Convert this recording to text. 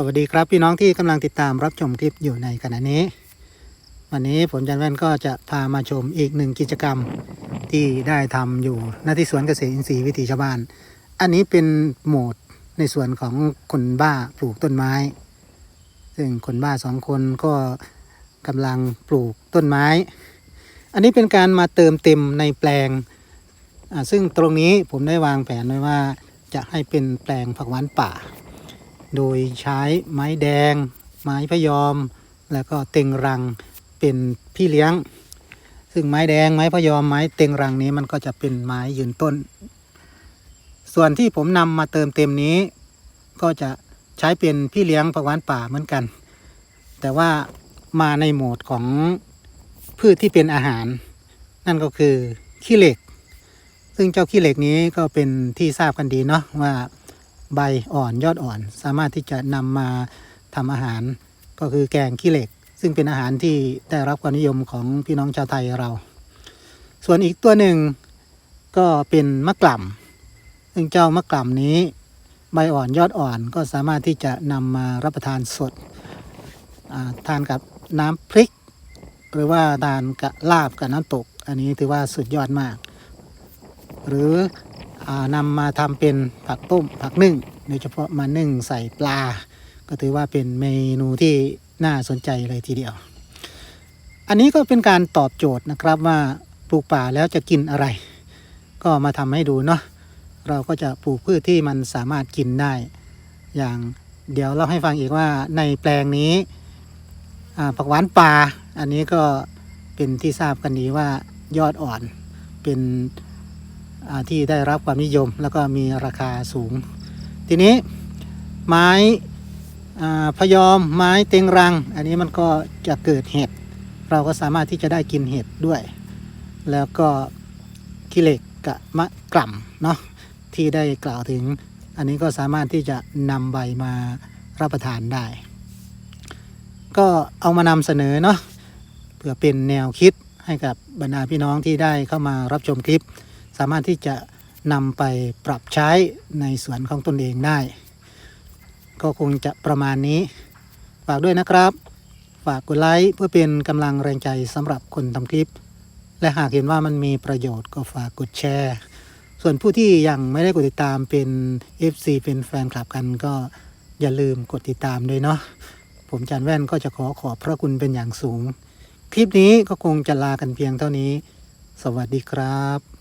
สวัสดีครับพี่น้องที่กำลังติดตามรับชมคลิปอยู่ในขณะนี้ วันนี้ผมจันแว่นก็จะพามาชมอีกหนึ่งกิจกรรมที่ได้ทำอยู่หน้าที่สวนเกษตรอินทรีย์วิถีชาวบ้าน อันนี้เป็นโหมดในส่วนของคนบ้าปลูกต้นไม้ ซึ่งคนบ้าสองคนก็กำลังปลูกต้นไม้ อันนี้เป็นการมาเติมเต็มในแปลง ซึ่งตรงนี้ผมได้วางแผนไว้ว่าจะให้เป็นแปลงผักหวานป่า โดยใช้ไม้แดง ไม้พยอม แล้วก็เต็งรังเป็นพี่เลี้ยง ซึ่งไม้แดงไม้พยอมไม้เต็งรังนี้มันก็จะเป็นไม้ยืนต้น ส่วนที่ผมนำมาเติมเต็มนี้ ก็จะใช้เป็นพี่เลี้ยงผักหวานป่าเหมือนกัน แต่ว่ามาในโหมดของพืชที่เป็นอาหาร นั่นก็คือขี้เหล็ก ซึ่งเจ้าขี้เหล็กนี้ก็เป็นที่ทราบกันดีเนาะว่า ใบอ่อนยอดอ่อน สามารถที่จะนำมาทำอาหารก็คือแกงขี้เหล็ก ซึ่งเป็นอาหารที่ได้รับความนิยมของพี่น้องชาวไทยเรา ส่วนอีกตัวหนึ่งก็เป็นมะกล่ำซึ่งเจ้ามะกล่ำนี้ ใบอ่อนยอดอ่อนก็สามารถที่จะนำมารับประทานสดาทานกับน้ำพริก หรือว่าทานกับลาบกับน้ำตก อันนี้ถือว่าสุดยอดมาก หรือ นำมาทำเป็นผักต้มผักนึ่งโดยเฉพาะมานึ่งใส่ปลา ก็ถือว่าเป็นเมนูที่น่าสนใจเลยทีเดียว อันนี้ก็เป็นการตอบโจทย์นะครับว่าปลูกป่าแล้วจะกินอะไร ก็มาทำให้ดูเนาะเราก็จะปลูกพืชที่มันสามารถกินได้ อย่างเดี๋ยวเราให้ฟังอีกว่าในแปลงนี้ผักหวานป่า อันนี้ก็เป็นที่ทราบกันดีว่ายอดอ่อนเป็น ที่ได้รับความนิยมแล้วก็มีราคาสูง ทีนี้ไม้พยอมไม้เต็งรัง อันนี้มันก็จะเกิดเห็ด เราก็สามารถที่จะได้กินเห็ดด้วย แล้วก็ขี้เหล็กกับมะกล่ำเนาะที่ได้กล่าวถึง อันนี้ก็สามารถที่จะนำใบมารับประทานได้ ก็เอามานำเสนอเนาะเพื่อเป็นแนวคิดให้กับบรรดาพี่น้องที่ได้เข้ามารับชมคลิป สามารถที่จะนำไปปรับใช้ในสวนของตนเองได้ ก็คงจะประมาณนี้ ฝากด้วยนะครับ ฝากกดไลค์เพื่อเป็นกำลังแรงใจสำหรับคนทำคลิป และหากเห็นว่ามันมีประโยชน์ก็ฝากกดแชร์ ส่วนผู้ที่ยังไม่ได้กดติดตามเป็น FC เป็นแฟนคลับกันก็อย่าลืมกดติดตามด้วยเนาะผมจันแว่นก็จะขอขอบพระคุณเป็นอย่างสูง คลิปนี้ก็คงจะลากันเพียงเท่านี้ สวัสดีครับ